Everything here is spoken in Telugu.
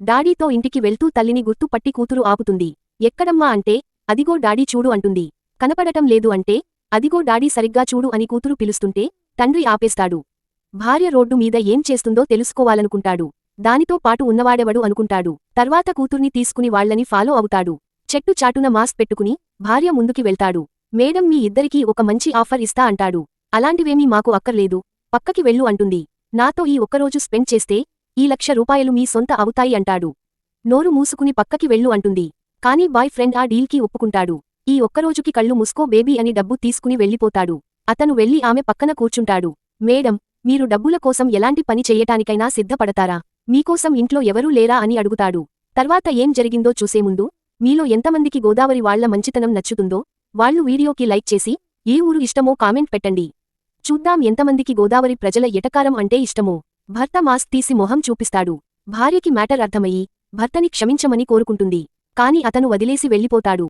డాడీతో ఇంటికి వెళ్తూ తల్లిని గుర్తు పట్టి కూతురు ఆపుతుంది. ఎక్కడమ్మా అంటే అదిగో డాడీ చూడు అంటుంది. కనపడటం లేదు అంటే అదిగో డాడీ సరిగ్గా చూడు అని కూతురు పిలుస్తుంటే తండ్రి ఆపేస్తాడు. భార్య రోడ్డు మీద ఏం చేస్తుందో తెలుసుకోవాలనుకుంటాడు. దానితో పాటు ఉన్నవాడెవడు అనుకుంటాడు. తర్వాత కూతుర్ని తీసుకుని వాళ్ళని ఫాలో అవుతాడు. చెట్టు చాటున మాస్క్ పెట్టుకుని భార్య ముందుకి వెళ్తాడు. మేడం మీ ఇద్దరికీ ఒక మంచి ఆఫర్ ఇస్తా అంటాడు. అలాంటివేమీ మాకు అక్కర్లేదు. పక్కకి వెళ్ళు అంటుంది. నాతో ఈ ఒక్కరోజు స్పెండ్ చేస్తే ఈ లక్ష రూపాయలు మీ సొంత అవుతాయి అంటాడు. నోరు మూసుకుని పక్కకి వెళ్ళు అంటుంది. కానీ బాయ్ ఫ్రెండ్ ఆ డీల్కి ఒప్పుకుంటాడు. ఈ ఒక్కరోజుకి కళ్ళు ముసుకో బేబీ అని డబ్బు తీసుకుని వెళ్ళిపోతాడు. అతను వెళ్ళి ఆమె పక్కన కూర్చుంటాడు. మేడం మీరు డబ్బుల కోసం ఎలాంటి పని చెయ్యటానికైనా సిద్ధపడతారా? మీకోసం ఇంట్లో ఎవరూ లేరా అని అడుగుతాడు. తర్వాత ఏం జరిగిందో చూసేముందు మీలో ఎంతమందికి గోదావరి వాళ్ళ మంచితనం నచ్చుతుందో వాళ్ళు వీడియోకి లైక్ చేసి ఏ ఊరు ఇష్టమో కామెంట్ పెట్టండి. చూద్దాం ఎంతమందికి గోదావరి ప్రజల ఎటకారం అంటే ఇష్టమో. భర్త మాస్క్ తీసి మొహం చూపిస్తాడు. భార్యకి మ్యాటర్ అర్థమయ్యి భర్తని క్షమించమని కోరుకుంటుంది. కాని అతను వదిలేసి వెళ్ళిపోతాడు.